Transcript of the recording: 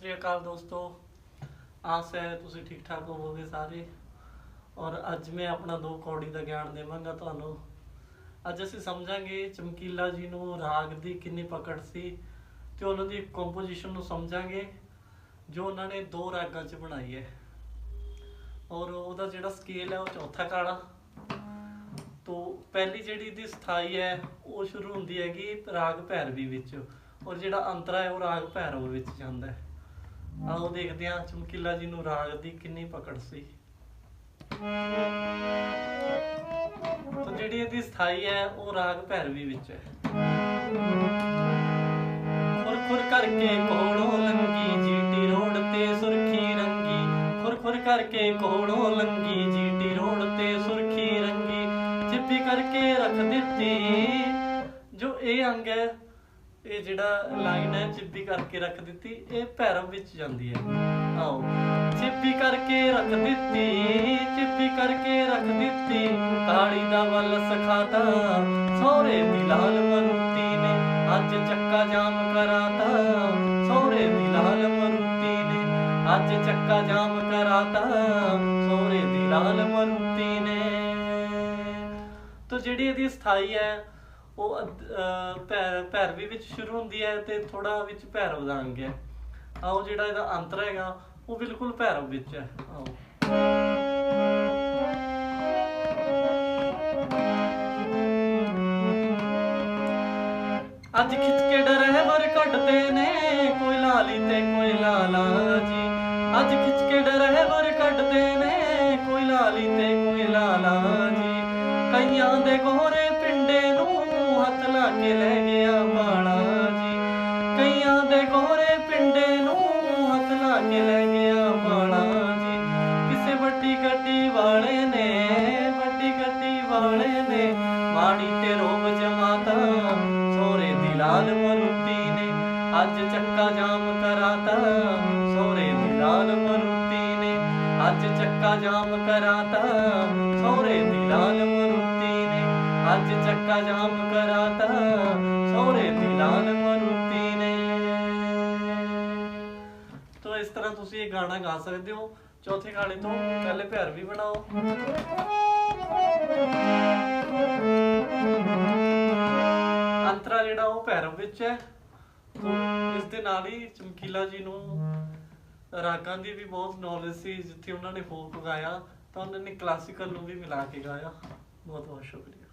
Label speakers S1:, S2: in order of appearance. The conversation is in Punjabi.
S1: ਸ੍ਰੀ ਅਕਾਲ ਦੋਸਤੋ। ਆਸ ਹੈ ਤੁਸੀਂ ਠੀਕ ਠਾਕ ਹੋਵੋਗੇ ਸਾਰੇ। ਔਰ ਅੱਜ ਮੈਂ ਆਪਣਾ ਦੋ ਕੌੜੀ ਦਾ ਗਿਆਨ ਦੇਵਾਂਗਾ ਤੁਹਾਨੂੰ। ਅੱਜ ਅਸੀਂ ਸਮਝਾਂਗੇ ਚਮਕੀਲਾ ਜੀ ਨੂੰ ਰਾਗ ਦੀ ਕਿੰਨੀ ਪਕੜ ਸੀ ਤੇ ਉਹਨਾਂ ਦੀ ਕੰਪੋਜੀਸ਼ਨ ਨੂੰ ਸਮਝਾਂਗੇ, ਜੋ ਉਹਨਾਂ ਨੇ ਦੋ ਰਾਗਾਂ 'ਚ ਬਣਾਈ ਹੈ। ਔਰ ਉਹਦਾ ਜਿਹੜਾ ਸਕੇਲ ਹੈ ਉਹ ਚੌਥਾ ਕਾਲਾ। ਤੋ ਪਹਿਲੀ ਜਿਹੜੀ ਦੀ ਸਥਾਈ ਹੈ, ਉਹ ਸ਼ੁਰੂ ਹੁੰਦੀ ਹੈਗੀ ਰਾਗ ਭੈਰਵੀ ਵਿੱਚ। ਔਰ ਜਿਹੜਾ ਅੰਤਰਾ ਹੈ ਉਹ ਰਾਗ ਭੈਰਵ ਵਿੱਚ ਜਾਂਦਾ ਹੈ। ਆਓ ਦੇਖਦੇ ਹਾਂ ਚਮਕੀਲਾ ਜੀ ਨੂੰ ਰਾਗ ਦੀ ਕਿੰਨੀ ਪਕੜ ਸੀ। ਤੋ ਜਿਹੜੀ ਇਹਦੀ ਸਥਾਈ ਹੈ, ਉਹ ਰਾਗ ਭੈਰਵੀ ਵਿੱਚ ਹੈ। ਖੁਰ ਖੁਰ ਕਰਕੇ ਕੋਲੋਂ ਲੰਗੀ ਜੀਟੀ ਰੋਡ ਤੇ ਸੁਰਖੀ ਰੰਗੀ। ਖੁਰ ਖੁਰ ਕਰਕੇ ਕੋਲੋਂ ਲੰਗੀ ਜੀਟੀ ਰੋਡ ਤੇ ਸੁਰਖੀ ਰੰਗੀ। ਚਿੱਪੀ ਕਰਕੇ ਰੱਖ ਦਿੱਤੀ। ਜੋ ਇਹ ਅੰਗ ਹੈ ਇਹ ਜਿਹੜਾ ਲਾਈਨ ਹੈ, ਚਿੱਬੀ ਕਰਕੇ ਰੱਖ ਦਿੱਤੀ, ਇਹ ਭੈਰਵ ਵਿੱਚ ਜਾਂਦੀ ਹੈ। ਆਓ। ਚਿੱਪੀ ਕਰਕੇ ਰੱਖ ਦਿੱਤੀ ਚਿੱਪੀ ਕਰਕੇ ਰੱਖ ਦਿੱਤੀ, ਕਾਲੀ ਦਾ ਵੱਲ ਸਖਾਤਾ, ਸੋਹਰੇ ਦੀ ਲਾਲ ਮਰੂਤੀ ਨੇ ਅੱਜ ਚੱਕਾ ਜਾਮ ਕਰਾਤਾ, ਸੋਹਰੇ ਦੀ ਲਾਲ ਮਰੂਤੀ ਨੇ ਅੱਜ ਚੱਕਾ ਜਾਮ ਕਰਾਤਾ, ਸੋਹਰੇ ਦੀ ਲਾਲ ਮਰੂਤੀ ਨੇ। ਤੋ ਜਿਹੜੀ ਇਹਦੀ ਸਥਾਈ ਹੈ ਉਹ ਭੈਰਵੀ ਵਿੱਚ ਸ਼ੁਰੂ ਹੁੰਦੀ ਹੈ ਤੇ ਥੋੜਾ ਵਿੱਚ ਭੈਰਵ ਦਾ ਅੰਗ ਹੈ ਆਓ ਜਿਹੜਾ ਇਹਦਾ ਅੰਤਰ ਹੈਗਾ, ਉਹ ਬਿਲਕੁਲ ਭੈਰਵ ਵਿੱਚ ਹੈ। ਆਓ ਅੱਜ ਖਿੱਚ ਕੇ ਵਰ ਕੱਢਦੇ ਨੇ ਕੋਈ ਲਾਲੀ ਤੇ ਕੋਈ ਲਾਲਾ ਜੀ। ਅੱਜ ਖਿੱਚ ਕੇ ਵਰ ਕੱਢਦੇ ਨੇ ਕੋਈ ਲਾਲੀ ਤੇ ਕੋਈ ਲਾਲਾ ਜੀ। ਕਈਆਂ ਦੇ ਗੋਰੇ ਅੱਜ ਚੱਕਾ ਜਾਮ ਕਰਾਤਾ ਸੋਰੇ ਦੀ ਲਾਲ ਮਰੂਤੀ ਨੇ। ਅੱਜ ਚੱਕਾ ਜਾਮ ਕਰਾਤਾ ਸੋਰੇ ਦੀ ਲਾਲ ਮਰੂਤੀ ਨੇ। ਅੱਜ ਚੱਕਾ ਜਾਮ ਕਰਾਤਾ ਸੋਰੇ ਦੀ ਲਾਲ ਮਰੂਤੀ ਨੇ। ਤੋ ਇਸ ਤਰ੍ਹਾਂ ਤੁਸੀਂ ਇਹ ਗਾਣਾ ਗਾ ਸਕਦੇ ਹੋ। ਚੌਥੇ ਗਾਣੇ ਤੋਂ ਪਹਿਲੇ ਪਿਆਰ ਵੀ ਬਣਾਓ। ਅੰਤਰਾ ਜਿਹੜਾ ਉਹ ਭੈਰਵ ਵਿੱਚ ਹੈ। ਇਸ ਦੇ ਨਾਲ ਹੀ ਚਮਕੀਲਾ ਜੀ ਨੂੰ ਰਾਗਾਂ ਦੀ ਵੀ ਬਹੁਤ ਨੌਲੇਜ ਸੀ, ਜਿੱਥੇ ਉਹਨਾਂ ਨੇ ਫੋਕ ਗਾਇਆ ਤਾਂ ਉਹਨਾਂ ਨੇ ਕਲਾਸੀਕਲ ਨੂੰ ਵੀ ਮਿਲਾ ਕੇ ਗਾਇਆ। ਬਹੁਤ ਬਹੁਤ ਸ਼ੁਕਰੀਆ।